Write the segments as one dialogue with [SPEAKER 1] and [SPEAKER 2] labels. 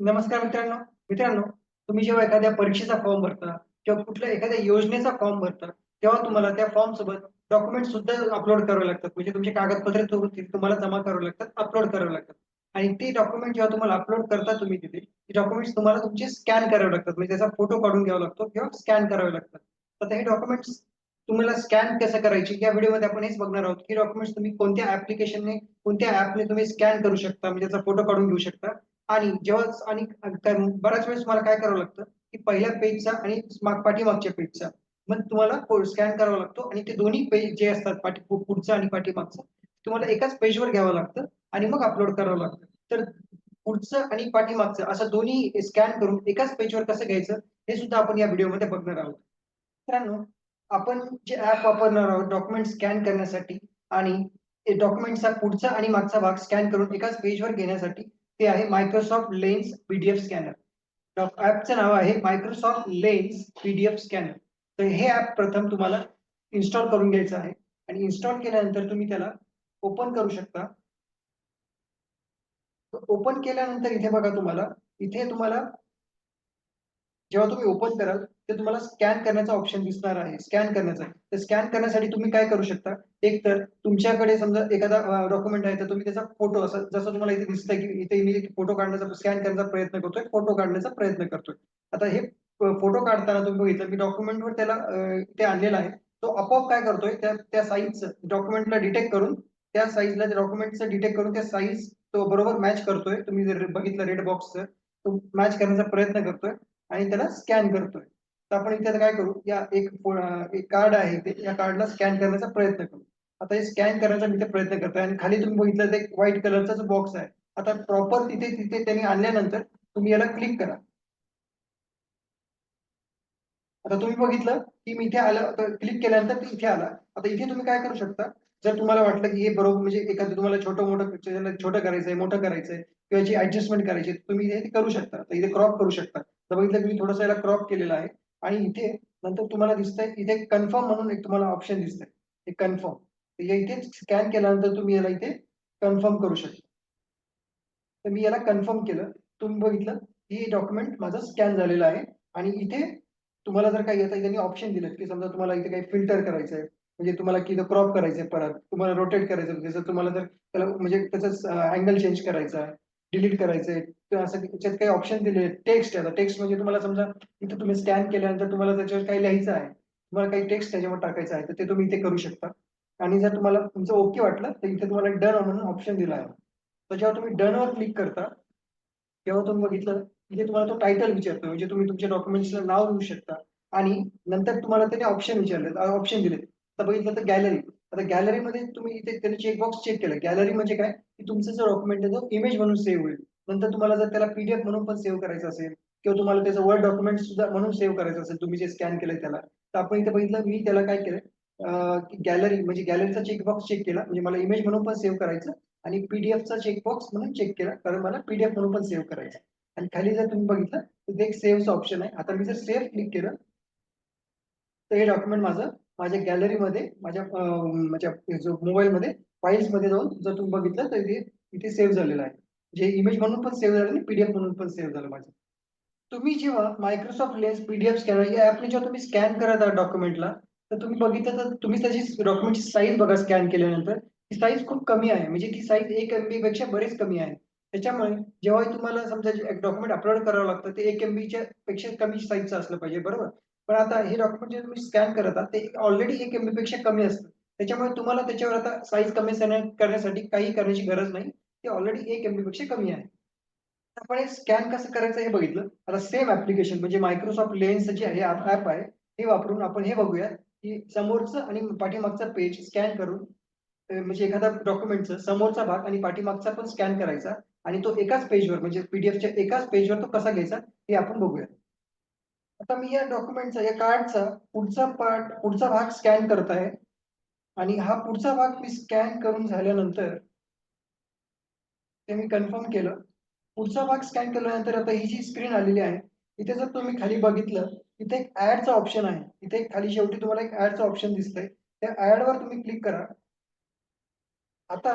[SPEAKER 1] नमस्कार मित्रांनो. मित्रांनो तुम्ही जेव्हा एखाद्या परीक्षेचा फॉर्म भरता किंवा कुठल्या एखाद्या योजनेचा फॉर्म भरता तेव्हा तुम्हाला त्या फॉर्म सोबत डॉक्युमेंट सुद्धा अपलोड करावे लागतात. म्हणजे तुमचे कागदपत्रे तुम्हाला जमा करावे लागतात अपलोड करावे लागतात. आणि ते डॉक्युमेंट जेव्हा तुम्हाला अपलोड करता तुम्ही तिथे ते डॉक्युमेंट्स तुम्हाला तुमचे स्कॅन करावे लागतात. म्हणजे त्याचा फोटो काढून घ्यावा लागतो किंवा स्कॅन करावे लागतात. आता हे डॉक्युमेंट्स तुम्हाला स्कॅन कसं करायची या व्हिडिओमध्ये आपण हेच बघणार आहोत. की डॉक्युमेंट्स तुम्ही कोणत्या ऍप्लिकेशनने कोणत्या ऍपने तुम्ही स्कॅन करू शकता. म्हणजे त्याचा फोटो काढून घेऊ शकता. आणि जेव्हा आणि बऱ्याच वेळेस तुम्हाला काय करावं लागतं? की पहिल्या पेजचा आणि माग- पाठीमागच्या पेजचा मग तुम्हाला स्कॅन करावा लागतो आणि ते दोन्ही पेज जे असतात पाठी पुढचं आणि पाठीमागचं तुम्हाला एकाच पेजवर घ्यावं लागतं आणि मग अपलोड करावं लागतं. तर पुढचं आणि पाठीमागचं असं दोन्ही स्कॅन करून एकाच पेजवर कसं घ्यायचं हे सुद्धा आपण या व्हिडिओमध्ये बघणार आहोत. मित्रांनो आपण जे ऍप वापरणार आहोत डॉक्युमेंट स्कॅन करण्यासाठी आणि डॉक्युमेंटचा पुढचा आणि मागचा भाग स्कॅन करून एकाच पेजवर घेण्यासाठी ते आहे मायक्रोसॉफ्ट लेन्स पीडीएफ स्कॅनर ऍपचं नाव आहे मायक्रोसॉफ्ट लेन्स पीडीएफ स्कॅनर तर हे ऍप प्रथम तुम्हाला इन्स्टॉल करून घ्यायचं आहे. आणि इन्स्टॉल केल्यानंतर तुम्ही त्याला ओपन करू शकता. ओपन केल्यानंतर इथे बघा तुम्हाला इथे तुम्हाला जेव्हा तुम्ही ओपन कराल ते तुम्हाला स्कॅन करण्याचा ऑप्शन दिसणार आहे. स्कॅन करण्याचा. तर स्कॅन करण्यासाठी तुम्ही काय करू शकता? एक तर तुमच्याकडे समजा एखादा डॉक्युमेंट आहे तर तुम्ही त्याचा फोटो असं जसं तुम्हाला इथे दिसतंय की इथे मी फोटो काढण्याचा स्कॅन करण्याचा प्रयत्न करतोय फोटो काढण्याचा प्रयत्न करतोय. आता हे फोटो काढताना तुम्ही बघितलं की डॉक्युमेंटवर त्याला ते आणलेला आहे. तो आपोआप काय करतोय? त्या त्या साईजचं डॉक्युमेंटला डिटेक्ट करून त्या साईजला डॉक्युमेंटचं डिटेक्ट करून त्या साईज तो बरोबर मॅच करतोय. तुम्ही जर बघितलं रेड बॉक्सचं तो मॅच करण्याचा प्रयत्न करतोय. आणि त्याला स्कॅन करतोय. तर आपण इथे आता काय करू? या एक कार्ड आहे ते या कार्डला स्कॅन करण्याचा प्रयत्न करू. आता हे स्कॅन करण्याचा मी ते प्रयत्न करतोय. आणि खाली तुम्ही बघितलं एक व्हाईट कलरचा जो बॉक्स आहे आता प्रॉपर तिथे तिथे त्यांनी आणल्यानंतर तुम्ही याला क्लिक करा. आता तुम्ही बघितलं की मी इथे आलं क्लिक केल्यानंतर इथे आला. आता इथे तुम्ही काय करू शकता? जर तुम्हाला वाटलं की हे बरोबर म्हणजे एखादं तुम्हाला छोटं मोठं छोटं करायचंय मोठं करायचंय किंवा जी ऍडजस्टमेंट करायची आहे, तुम्ही हे करू शकता. तर इथे क्रॉप करू शकता. तर बघितलं की मी थोडंसं याला क्रॉप केलेला आहे. आणि इथे नंतर तुम्हाला दिसतंय इथे कन्फर्म म्हणून एक तुम्हाला ऑप्शन दिसतंय. हे कन्फर्म इथे स्कॅन केल्यानंतर तुम्ही याला इथे कन्फर्म करू शकता. तर मी याला कन्फर्म केलं. तुम्ही बघितलं की डॉक्युमेंट माझं स्कॅन झालेलं आहे. आणि इथे तुम्हाला जर काही आता त्यांनी ऑप्शन दिलं की समजा तुम्हाला इथे काही फिल्टर करायचं आहे म्हणजे तुम्हाला की क्रॉप करायचं परत तुम्हाला रोटेट करायचं जसं तुम्हाला जर त्याला म्हणजे त्याचं अँगल चेंज करायचा आहे डिलीट करायचंय असं त्याच्यात काही ऑप्शन दिले टेक्स्ट आहे. टेक्स्ट म्हणजे तुम्हाला समजा इथे तुम्ही स्कॅन केल्यानंतर तुम्हाला त्याच्यावर काही लिहायचं आहे. तुम्हाला काही टेक्स्ट त्याच्यावर टाकायचं आहे तर ते तुम्ही इथे करू शकता. आणि जर तुम्हाला तुमचं ओके वाटलं तर इथे तुम्हाला डन म्हणून ऑप्शन दिला आहे. तर जेव्हा तुम्ही डनवर क्लिक करता तेव्हा तुम्ही बघितलं इथे तुम्हाला तो टायटल विचारतो म्हणजे तुम्ही तुमच्या डॉक्युमेंट्सला नाव लिहू शकता. आणि नंतर तुम्हाला त्याने ऑप्शन विचारले ऑप्शन दिलेत. आता बघितलं तर गॅलरी आता गॅलरीमध्ये तुम्ही इथे त्याने चेकबॉक्स चेक केलं. गॅलरी म्हणजे काय? की तुमचं जो डॉक्युमेंट आहे तो इमेज म्हणून सेव्ह होईल. नंतर तुम्हाला जर त्याला पीडीएफ म्हणून पण सेव्ह करायचं असेल किंवा तुम्हाला त्याचं वर्ड डॉक्युमेंट सुद्धा म्हणून सेव्ह करायचं असेल तुम्ही जे स्कॅन केलंय त्याला तर आपण इथे बघितलं मी त्याला काय केलं? की गॅलरी म्हणजे गॅलरीचा चेकबॉक्स चेक केला. म्हणजे मला इमेज म्हणून पण सेव्ह करायचं आणि पीडीएफचा चेकबॉक्स म्हणून चेक केला. कारण मला पीडीएफ म्हणून पण सेव्ह करायचं आणि खाली जर तुम्ही बघितलं तर ते एक सेव्हचं ऑप्शन आहे. आता मी जर सेव्ह क्लिक केलं तर हे डॉक्युमेंट माझं माझ्या गॅलरीमध्ये माझ्या माझ्या जो मोबाईलमध्ये फाईल्समध्ये जाऊन जर तुम्ही बघितलं तर इथे इथे सेव्ह झालेलं आहे. जे इमेज म्हणून पण सेव्ह झालं आणि पीडीएफ म्हणून पण सेव्ह झालं माझं. तुम्ही जेव्हा मायक्रोसॉफ्ट लेन्स पीडीएफ स्कॅनर या ऍपने जेव्हा तुम्ही स्कॅन करत आहात डॉक्युमेंटला तर तुम्ही बघितलं तर तुम्ही त्याची डॉक्युमेंटची साईज बघा स्कॅन केल्यानंतर. ती साईज खूप कमी आहे. म्हणजे ती साईज एक एमबी पेक्षा बरेच कमी आहे. त्याच्यामुळे जेव्हा तुम्हाला समजा एक डॉक्युमेंट अपलोड करावं लागतं ते एक एमबीच्या पेक्षा कमी साईजचं असलं पाहिजे बरोबर? पण आता हे डॉक्युमेंट जे तुम्ही स्कॅन करत आहात ते ऑलरेडी एक एमबी पेक्षा कमी असतं. त्याच्यामुळे तुम्हाला त्याच्यावर आता साईज कमी करण्यासाठी काही करण्याची गरज नाही. ते ऑलरेडी एक एमबी पेक्षा कमी आहे. आपण हे स्कॅन कसं करायचं हे बघितलं. आता सेम ऍप्लिकेशन म्हणजे मायक्रोसॉफ्ट लेन्स जे आहे ऍप आहे हे वापरून आपण हे बघूया की समोरचं आणि पाठीमागचं पेज स्कॅन करून म्हणजे एखादा डॉक्युमेंटचं समोरचा भाग आणि पाठीमागचा पण स्कॅन करायचा आणि तो एकाच पेजवर म्हणजे पीडीएफच्या एकाच पेजवर तो कसा घ्यायचा हे आपण बघूया. आता मी या डॉक्युमेंटचा या कार्डचा पुढचा पार्ट पुढचा भाग स्कॅन करत आहे. आणि हा पुढचा भाग मी स्कॅन करून झाल्यानंतर ते मी कन्फर्म केलं. पुढचा भाग स्कॅन केल्यानंतर आता ही जी स्क्रीन आलेली आहे इथे जर तुम्ही खाली बघितलं इथे एक ऍडचा ऑप्शन आहे. इथे खाली शेवटी तुम्हाला एक ऍडचा ऑप्शन दिसतंय. त्या ऍडवर तुम्ही क्लिक करा. आता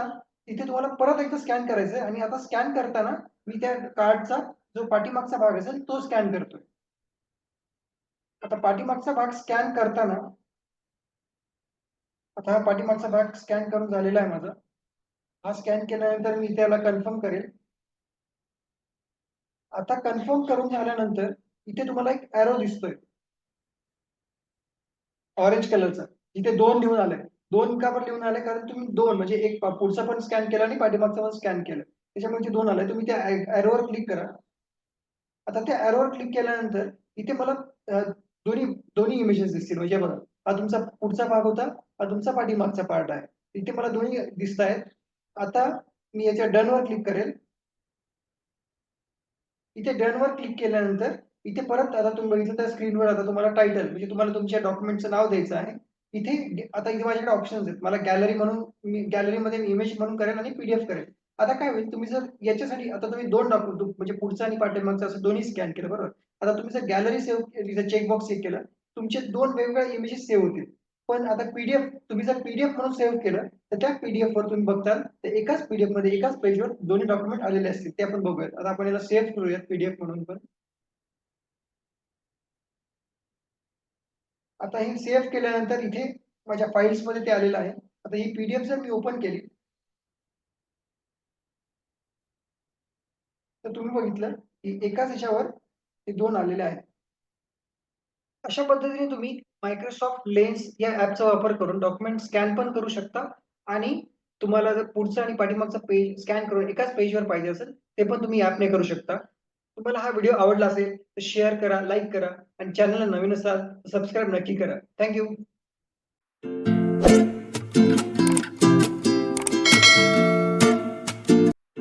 [SPEAKER 1] इथे तुम्हाला परत एकदा स्कॅन करायचंय. आणि आता स्कॅन करताना मी त्या कार्डचा जो पाठीमागचा भाग असेल तो स्कॅन करतोय. आता पाठीमागचा भाग स्कॅन करताना आता हा पाठीमागचा भाग स्कॅन करून झालेला आहे माझा. हा स्कॅन केल्यानंतर मी त्याला कन्फर्म करेल. आता कन्फर्म करून झाल्यानंतर इथे तुम्हाला एक एरो दिसतोय. ऑरेंज कलरचा इथे दोन लिहून आले दोन का पण लिहून आले कारण तुम्ही दोन म्हणजे एक पुढचा पण स्कॅन केला आणि पाठीमागचा पण स्कॅन केलं. त्याच्यामुळे दोन आले तुम्ही त्या एरोवर क्लिक करा. आता त्या एरोवर क्लिक केल्यानंतर इथे मला दोन्ही दोन्ही इमेजेस दिसतील. म्हणजे बघा हा तुमचा पुढचा भाग होता हा तुमचा पाठीमागचा पार्ट आहे. इथे मला दोन्ही दिसत आहेत आता मी याच्या डन वर क्लिक करेल. इथे डन वर क्लिक केल्यानंतर इथे परत आता तुम्ही बघितलं त्या स्क्रीनवर आता तुम्हाला टायटल म्हणजे तुम्हाला तुमच्या डॉक्युमेंटचं नाव द्यायचं आहे. इथे आता इथे माझ्याकडे ऑप्शन्स आहेत. मला गॅलरी म्हणून मी गॅलरीमध्ये इमेज म्हणून करेल आणि पीडीएफ करेल. आता काय होईल तुम्ही जर याच्यासाठी आता तुम्ही दोन डॉक्युमेंट म्हणजे पुढचा आणि पाठीमागचा असं दोन्ही स्कॅन केलं बरोबर? आता तुम्ही जर गॅलरी सेव्ह चेकबॉक्स चेक केलं तुमचे दोन वेगवेगळ्या इमेजेस सेव्ह होतील. पण आता पीडीएफ तुम्ही जर पीडीएफ म्हणून सेव्ह केलं तर त्या पीडीएफ वर तुम्ही बघताल तर एकाच पीडीएफमध्ये एकाच पेजवर दोन्ही डॉक्युमेंट आलेले असतील. ते आपण बघूयात. आता आपण याला सेव्ह करूयात पीडीएफ म्हणून पण. आता हे सेव्ह केल्यानंतर इथे माझ्या फाईल्समध्ये ते आलेलं आहे. आता ही पीडीएफ जर मी ओपन केली तर तुम्ही बघितलं की एकाच याच्यावर हे दोन आलेले आहेत. अशा पद्धतीने तुम्ही मायक्रोसॉफ्ट लेन्स या ऍपचा वापर करून डॉक्युमेंट स्कॅन पण करू शकता आणि तुम्हाला जर पुढचा आणि पाठीमागचं पेज स्कॅन करून एकाच पेजवर पाहिजे असेल ते पण तुम्ही ऍपने करू शकता. तुम्हाला हा व्हिडिओ आवडला असेल तर शेअर करा लाईक करा आणि चॅनलला नवीन असाल तर सबस्क्राईब नक्की करा. थँक्यू